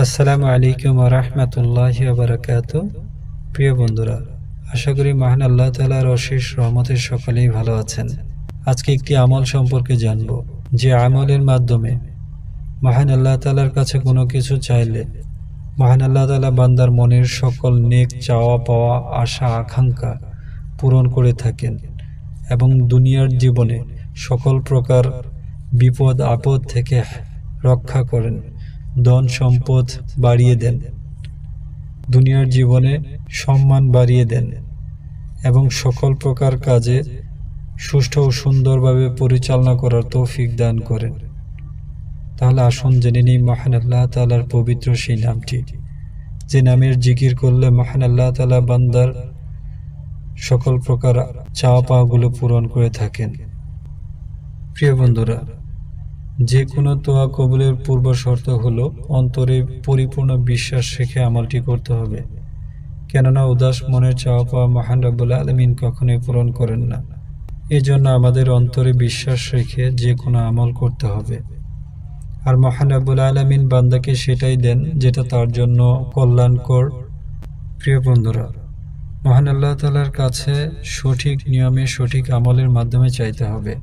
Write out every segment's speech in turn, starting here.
আসসালামু আলাইকুম রহমতুল্লাহ বারাকাত প্রিয় বন্ধুরা, আশা করি মহান আল্লাহ তালার অশেষ রহমতের সকলেই ভালো আছেন। আজকে একটি আমল সম্পর্কে জানব। যে আমলের মাধ্যমে মহান আল্লাহ তালার কাছে কোনো কিছু চাইলে মহান আল্লাহ তালা বান্দার মনের সকল নেক চাওয়া পাওয়া আশা আকাঙ্ক্ষা পূরণ করে থাকেন এবং দুনিয়ার জীবনে সকল প্রকার বিপদ আপদ থেকে রক্ষা করেন। ধন সম্পদ বাড়িয়ে দেন। দুনিয়ার জীবনে সম্মান বাড়িয়ে দেন এবং সকল প্রকার কাজে সুষ্ঠু ও সুন্দরভাবে পরিচালনা করার তৌফিক দান করেন। তাহলে আসুন জেনে নিই মহান আল্লাহ তালার পবিত্র সেই নামটি। যে নামের জিকির করলে মহান আল্লাহ তালা বান্দার সকল প্রকার চাওয়া পাওয়াগুলো পূরণ করে থাকেন। প্রিয় বন্ধুরা যে কোনো তোয়া কবুলের পূর্ব শর্ত হলো অন্তরে পরিপূর্ণ বিশ্বাস রেখে আমলটি করতে হবে। কেননা উদাস মনের চাওয়া পাওয়া মহান রব্বুল আলমিন কখনোই পূরণ করেন না। এজন্য আমাদের অন্তরে বিশ্বাস রেখে যে কোনো আমল করতে হবে। আর মহান রব্বুল আলমিন বান্দাকে সেটাই দেন যেটা তার জন্য কল্যাণকর। প্রিয় বন্ধুরা, মহান আল্লাহ তালার কাছে সঠিক নিয়মে সঠিক আমলের মাধ্যমে চাইতে হবে।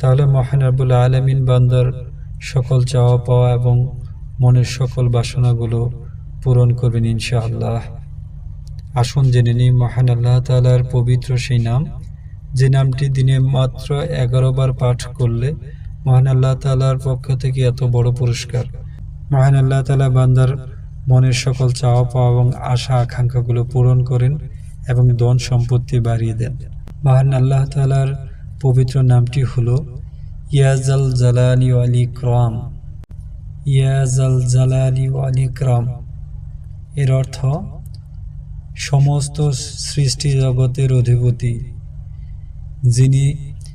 তাহলে মহান আবুল আলমিন বান্দার সকল চাওয়া পাওয়া এবং মনের সকল বাসনাগুলো পূরণ করবেন ইনশাআল্লাহ। আসুন জেনে নিই, মহান আল্লাহ তালার পবিত্র সেই নাম, যে নামটি দিনে মাত্র এগারো বার পাঠ করলে মহান আল্লাহ তালার পক্ষ থেকে এত বড় পুরস্কার। মহান আল্লাহ তালা বান্দার মনের সকল চাওয়া পাওয়া এবং আশা আকাঙ্ক্ষাগুলো পূরণ করেন এবং ধন সম্পত্তি বাড়িয়ে দেন। মহান আল্লাহ তালার পবিত্র নামটি হলো ইয়াজাল জালালি আলী ক্রাম ইয়াজাল জালালি আলী ক্রাম এর অর্থ সমস্ত সৃষ্টি জগতের অধিপতি, যিনি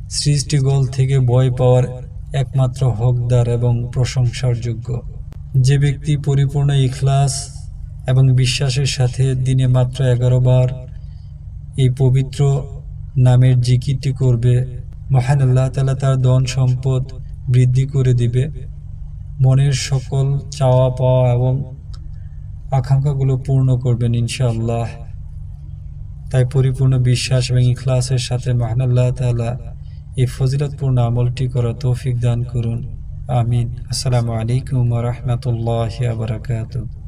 সৃষ্টিগোল থেকে ভয় পাওয়ার একমাত্র হকদার এবং প্রশংসার যোগ্য যে ব্যক্তি পরিপূর্ণ ইখলাস এবং বিশ্বাসের সাথে দিনে মাত্র এগারো বার এই পবিত্র নামের জিকিরটি করবে মহান আল্লাহ তালা তার ধন সম্পদ বৃদ্ধি করে দিবে। মনের সকল চাওয়া পাওয়া এবং আকাঙ্ক্ষাগুলো পূর্ণ করবেন ইনশাআল্লাহ। তাই পরিপূর্ণ বিশ্বাস এবং ইখলাসের সাথে মহান আল্লাহ তালা এই ফজিলতপূর্ণ আমলটি করা তৌফিক দান করুন। আমিন। আসসালামু আলাইকুম রহমতুল্লাহ বারকাতুহ।